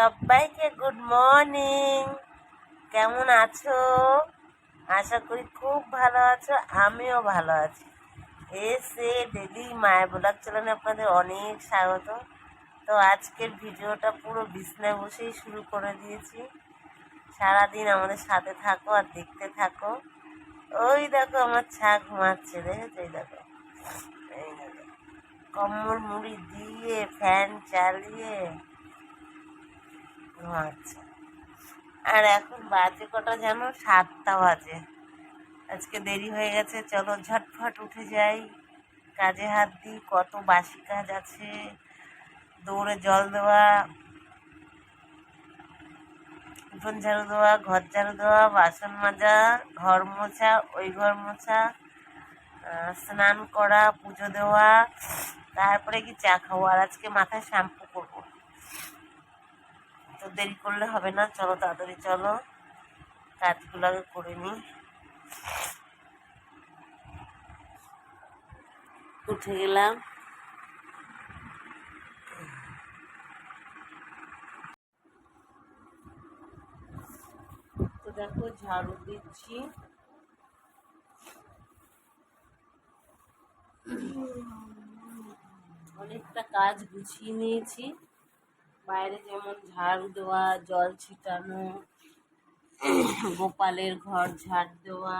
সবাইকে good morning কেমন আছো? আশা করি খুব ভালো আছো, আমিও ভালো আছি। এসে ডেলি মায়ের ব্লগ চ্যানেলে আপনাদের অনেক স্বাগত। তো আজকের ভিডিওটা পুরো বিছনায় বসেই শুরু করে দিয়েছি। সারাদিন আমাদের সাথে থাকো আর দেখতে থাকো। ওই দেখো আমার ছা ঘুমাচ্ছে দেখেছ এই এই দেখো। কম্বল মুড়ি দিয়ে ফ্যান চালিয়ে ঘুমাচ্ছে আর এখন বাজে কটা যেন সাতটা বাজে। আজকে দেরি হয়ে গেছে, চলো ঝটফট উঠে যাই। কাজে হাত দিই, কত বাসি কাজ আছে। দৌড়ে জল দেওয়া, উঠোন ঝাড়ু দেওয়া, ঘর ঝাড়ু দেওয়া, বাসন মাজা, ঘর মোছা, ওই ঘর মোছা স্নান করা, পুজো দেওয়া, তারপরে কি চা খাব? আর আজকে মাথায় শ্যাম্পু করব তো দেরি করলে হবে না, চলো তাড়াতাড়ি চলো। কাজগুলো আগে করে নিই। উঠে গেলাম। তো দেখো ঝাড়ু দিচ্ছি। অনেকটা কাজ গুছিয়ে নিয়েছি। বাইরে যেমন ঝাড় দেওয়া, জল ছিটানো, গোপালের ঘর ঝাড় দেওয়া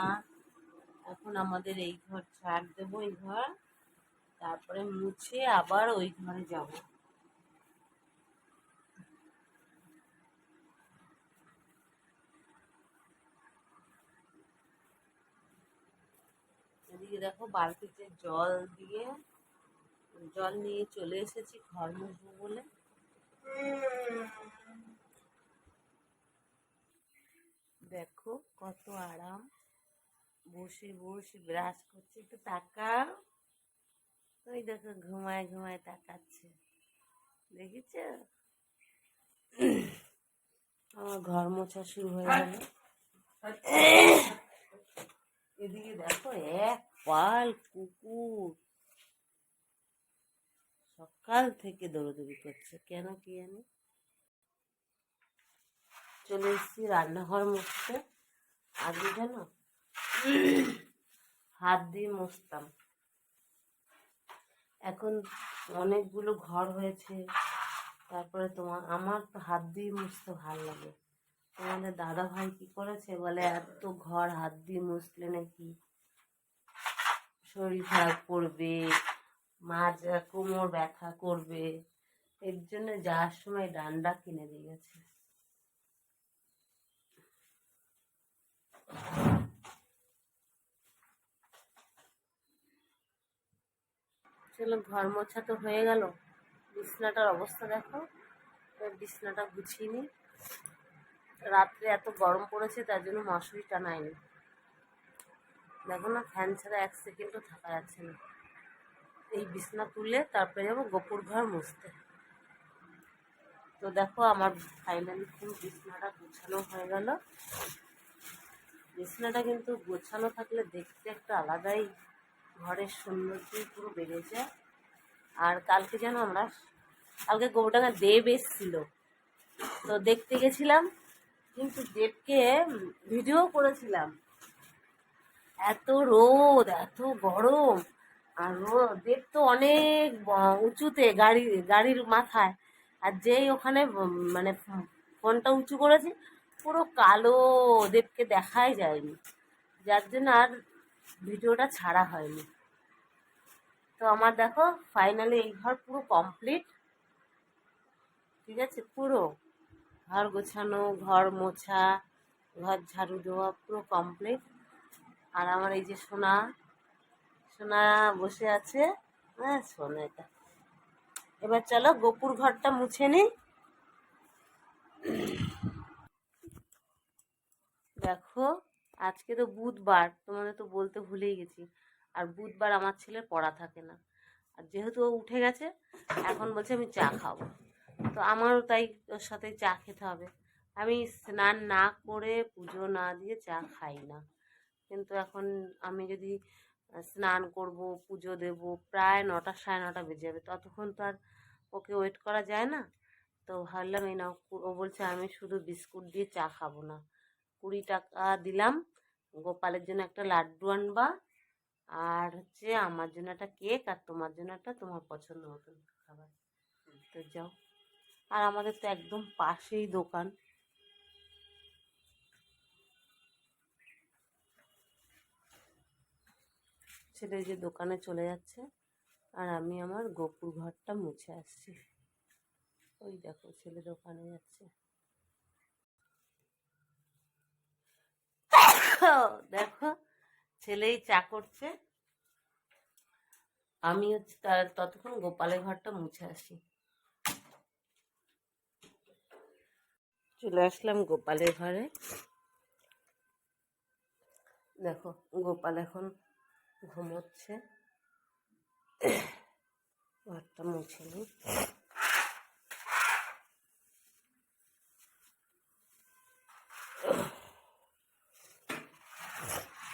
এখন আমাদের এই ঘর ঝাড় দেবো, এই ঘর। তারপরে মুছে আবার ওই ঘরে যাব। এদিকে দেখো বালতিতে জল দিয়ে, জল নিয়ে চলে এসেছি ঘর মুছবো বলে। দেখো কত আরাম। বসে বসে ব্রাশ করছে, একটু তাকা ওই দেখো ঘুমায় ঘুমায় তাকাচ্ছে। দেখেছ? আমার ঘর মোছা শুরু হয়ে গেল। এদিকে দেখো এক পাল কুকুর। সকাল থেকে দৌড়দৌড়ি করছে। কেন কি জানি? চলে এসেছি রান্নাঘর মুছতে। আগে যেন হাত দিয়ে মুছতাম। এখন অনেকগুলো ঘর হয়েছে। তারপরে তোমার, আমার তো হাত দিয়ে মুছতে ভালো লাগে। তোমাদের দাদা ভাই কি করেছে? বলে, এত ঘর হাত দিয়ে মুছলে নাকি শরীর খারাপ করবে। মাজা কোমর ব্যথা করবে, এর জন্য যাওয়ার সময় ডান্ডা কিনে দিয়ে গেছে। চলো ঘর মোছা তো হয়ে গেল। বিছনাটার অবস্থা দেখো। বিছনাটা গুছিয়ে রাত্রে এত গরম পড়েছে, তার জন্য মশুরি টানায়নি দেখো না, ফ্যান ছাড়া এক সেকেন্ডও থাকা যাচ্ছে না। এই বিছনা তুলে তারপরে যাব গোপুর ঘর মুছতে। তো দেখো আমার ফাইনালি ফুল বিছনাটা গোছানো হয়ে গেল। বিছনাটা কিন্তু গোছানো থাকলে দেখতে একটা আলাদাই ঘরের সৌন্দর্য পুরো বেড়ে যায়। আর কালকে যেন আমরা, কালকে গোবরডাঙ্গা দেব এসেছিল। তো দেখতে গেছিলাম, কিন্তু দেবকে ভিডিও করেছিলাম। এত রোদ, এত গরম। আর দেব তো অনেক উঁচুতে গাড়ি, গাড়ির মাথায়। আর যেই ওখানে মানে ফোনটা উঁচু করেছে, পুরো কালো দেবকে দেখাই যায়নি। যার জন্য আর ভিডিওটা ছাড়া হয়নি। তো আমার দেখো ফাইনালি এই ঘর পুরো কমপ্লিট ঠিক আছে? পুরো ঘর গোছানো, ঘর মোছা, ঘর ঝাড়ু দেওয়া পুরো কমপ্লিট আর আমার এই যে সোনা সোনা বসে আছে। হ্যাঁ সোনা এটা। এবার চলো গোপুর ঘরটা মুছে নিই। দেখো, আজকে তো বুধবার, তোমাদের তো বলতে ভুলেই গেছি। আর বুধবার আমার ছেলের পড়া থাকে না। আর যেহেতু ও উঠে গেছে, এখন বলছে আমি চা খাব। তো আমারও তাই ওর সাথে চা খেতে হবে। আমি স্নান না করে পুজো না দিয়ে চা খাই না। কিন্তু এখন আমি যদি স্নান করব, পুজো দেব, প্রায় নটা সাড়ে নটা বেজে যাবে। ততক্ষণ তো আর ওকে ওয়েট করা যায় না। তো ভাবলাম, এই না ও বলছে, আমি শুধু বিস্কুট দিয়ে চা খাব না। কুড়ি টাকা দিলাম, গোপালের জন্য একটা লাড্ডু আনবা, আর হচ্ছে আমার জন্য একটা কেক, আর তোমার জন্য একটা তোমার পছন্দ মতন খাবার। তো যাও। আর আমাদের তো একদম পাশেই দোকান। ছেলে যে দোকানে চলে যাচ্ছে আর আমি আমার গোপুর ঘরটা মুছে আসছি। ওই দেখো ছেলে দোকানে যাচ্ছে। দেখো, ছেলেই চা করছে। আমি হচ্ছে তার ততক্ষণ গোপালের ঘরটা মুছে আসি। চলে আসলাম গোপালের ঘরে। দেখো, গোপাল এখন ঘুমোচ্ছে। ঘরটা মুছে নিই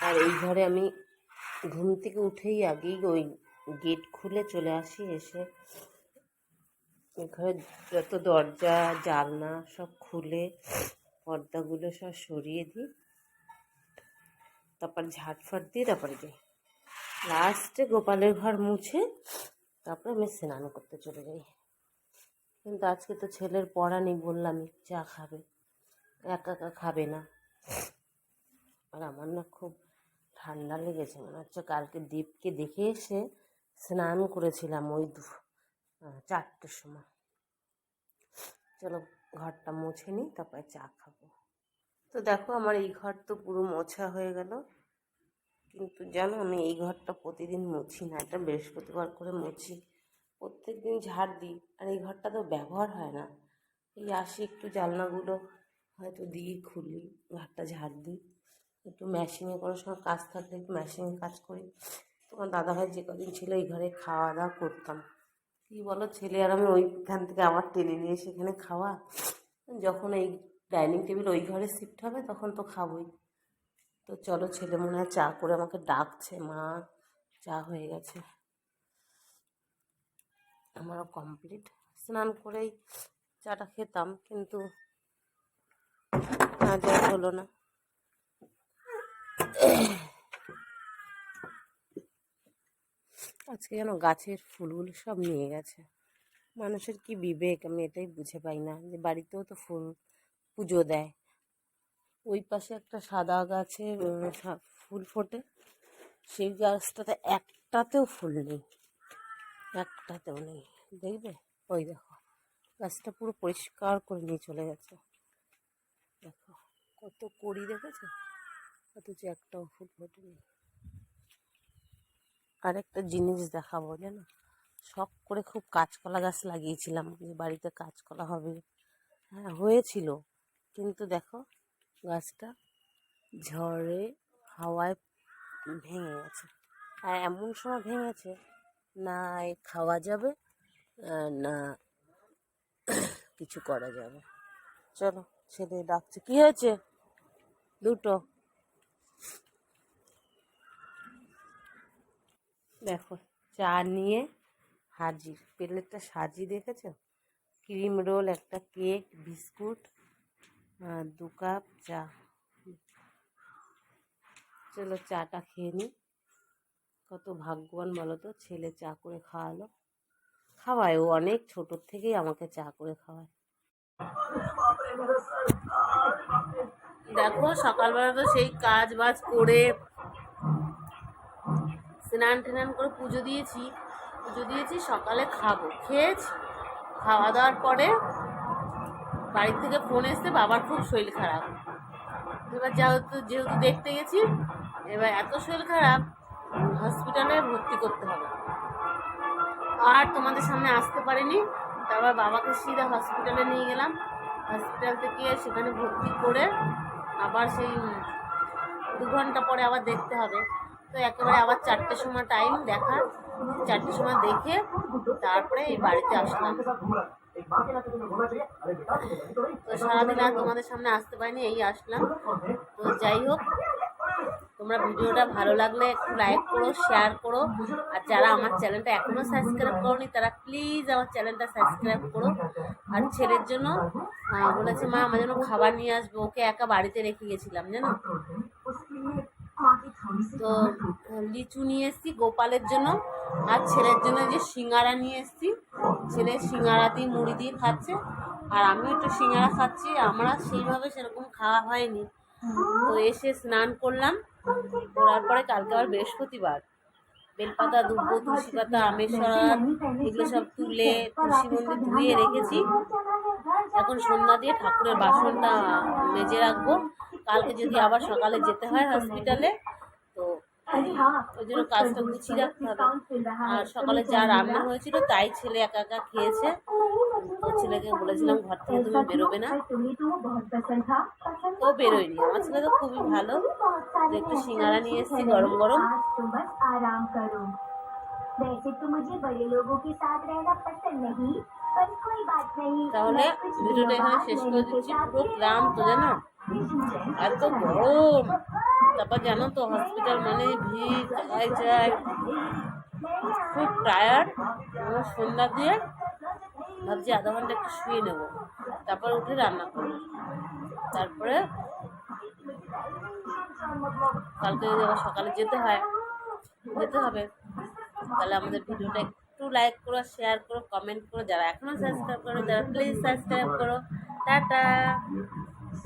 আর এই ঘরে আমি ঘুম থেকে উঠেই আগেই ওই গেট খুলে চলে আসি এসে। ঘরে যত দরজা জালনা সব খুলে পর্দাগুলো সব সরিয়ে দিই। তারপর ঝাটফাট দিয়ে তারপরে যাই। লাস্টে গোপালের ঘর মুছে তারপরে আমি স্নান করতে চলে যাই। কিন্তু আজকে তো ছেলের পড়া নেই বললামই, চা খাবে। একা একা খাবে না। আর আমার না খুব ঠান্ডা লেগেছে, মনে হচ্ছে কালকে দীপকে দেখে এসে স্নান করেছিলাম ওই দু চারটের সময়। চলো ঘরটা মুছে নিই, তারপরে চা খাব। তো দেখো আমার এই ঘর তো পুরো মোছা হয়ে গেল। কিন্তু জানো, আমি এই ঘরটা প্রতিদিন মুছি না, এটা বৃহস্পতিবার করে মুছি। প্রত্যেক দিন ঝাড় দিই, আর এই ঘরটা তো ব্যবহার হয় না। এই আসি একটু জানলাগুলো, হয়তো দিয়ে খুলি, ঘরটা ঝাড় দিই। একটু মেশিনে কোনো সময় কাজ থাকলে একটু মেশিনে কাজ করি। তোমার দাদাভাই যে কদিন ছিল এই ঘরে খাওয়া দাওয়া করতাম। কী বলো, ছেলে আর আমি ওইখান থেকে আবার টেনে নিয়ে সেখানে খাওয়া। যখন এই ডাইনিং টেবিল ওই ঘরে শিফট হবে, তখন তো খাবোই। তো চলো ছেলে মনে হয় চা করে আমাকে ডাকছে, মা, চা হয়ে গেছে। আমারও কমপ্লিট স্নান করেই চাটা খেতাম, কিন্তু আজ আর হলো না। আজকে যেন গাছের ফুলগুলো সব নিয়ে গেছে। মানুষের কি বিবেক, আমি এটাই বুঝে পাই না যে বাড়িতেও তো ফুল পুজো দেয়। ওই পাশে একটা সাদা গাছে ফুল ফোটে। সেই গাছটাতে একটাতেও ফুল নেই। একটাতেও নেই। দেখবে? ওই দেখো। গাছটা পুরো পরিষ্কার করে নিয়ে চলে গেছে। দেখো, কত কড়ি দেখেছ? অথচ একটাও ফুল ফোটেনি। আর একটা জিনিস দেখাবো, জানো? শখ করে খুব কাঁচকলা গাছ লাগিয়েছিলাম যে বাড়িতে কাঁচকলা হবে। হ্যাঁ হয়েছিল। কিন্তু দেখো গাছটা ঝড়ে, হাওয়ায় ভেঙে গেছে। আর এমন সময় ভেঙেছে, না খাওয়া যাবে না কিছু করা যাবে। চলো ছেলে ডাকছে কি হয়েছে? দুটো। দেখো, চা নিয়ে হাজির। প্লেটটা সাজিয়ে দেখেছ? ক্রিম রোল, একটা কেক, বিস্কুট। দু কাপ চা। চলো চাটা খেয়ে নিই কত ভাগ্যবান বলো তো, ছেলে চা করে খাওয়ালো। খাওয়ায়, ও অনেক ছোটোর থেকেই আমাকে চা করে খাওয়ায়। দেখো, সকালবেলা তো সেই কাজ বাজ করে স্নান টান করে পুজো দিয়েছি। পুজো দিয়েছি, সকালে খাব। খেয়েছি। খাওয়া দাওয়ার পরে বাড়ি থেকে ফোন এসছে, বাবার খুব শরীর খারাপ। এবার যেহেতু যেহেতু দেখতে গেছি, এবার এত শরীর খারাপ হসপিটালে ভর্তি করতে হবে। আর তোমাদের সামনে আসতে পারিনি, তারপর বাবাকে সিধা হসপিটালে নিয়ে গেলাম। হসপিটাল থেকে সেখানে ভর্তি করে আবার সেই দু ঘণ্টা পরে আবার দেখতে হবে। তো একেবারে আবার চারটের সময় টাইম দেখার চারটের সময় দেখে তারপরে এই বাড়িতে আসলাম। সারাদিন আর তোমাদের সামনে আসতে পারিনি এই আসলাম। তো যাই হোক তোমরা ভিডিওটা ভালো লাগলে একটু লাইক করো শেয়ার করো। আর যারা আমার চ্যানেলটা এখনও সাবস্ক্রাইব করনি তারা প্লিজ আমার চ্যানেলটা সাবস্ক্রাইব করো। আর ছেলের জন্য বলেছে মা আমার জন্য খাবার নিয়ে আসব। ওকে একা বাড়িতে রেখে গেছিলাম জানো? তো লিচু নিয়ে এসেছি গোপালের জন্য আর ছেলের জন্য যে সিঙ্গারা নিয়ে এসেছি। ছেলে সিঙ্গারা দিয়ে মুড়ি দিয়ে খাচ্ছে, আর আমিও একটু সিঙ্গারা খাচ্ছি, আমরা সেইভাবে সেরকম খাওয়া হয়নি। তো এসে স্নান করলাম, করার পরে কালকে আবার বৃহস্পতিবার। বেলপাতা, দুব্বো, তুলসী পাতা, আমের সরাত এগুলো সব তুলে তুলসী মন্দির ধুয়ে রেখেছি। এখন সন্ধ্যা দিয়ে ঠাকুরের বাসনটা মেজে রাখব। কালকে যদি আবার সকালে যেতে হয় হসপিটালে ওই জন্য কাজটা গুছিয়ে রাখতে হবে আর সকালে যা রান্না হয়েছিল তাই ছেলে একা একা খেয়েছে তো ছেলেকে বলেছিলাম ঘর থেকে তুমি বেরোবে না তো বেরোয়নি আমার ছেলে তো খুবই ভালো তো একটু সিঙ্গারা নিয়ে এসেছি গরম গরম तो बस आराम करो वैसे तो मुझे बड़े लोगों के साथ रहना पसंद नहीं पर कोई बात नहीं তাহলে मैं कुछ ভিডিওটা दिनों এখানে बाद শেষ করে नैनी के দিচ্ছি साथ পুরো रहना গ্রাম তো জানো चाहूंगा। এত গরম। তারপর জানো তো হসপিটাল মানে ভিড় যায় যায়। খুব টায়ার্ড সন্ধ্যা দিয়ে ভাবছি আধা ঘণ্টা একটু শুয়ে নেব। তারপর উঠে রান্না করব। তারপরে কালকে যদি আবার সকালে যেতে হয়, যেতে হবে, তাহলে আমাদের ভিডিওটা একটু লাইক করো শেয়ার করো কমেন্ট করো। যারা এখনও সাবস্ক্রাইব করো যারা প্লিজ সাবস্ক্রাইব করো। টাটা!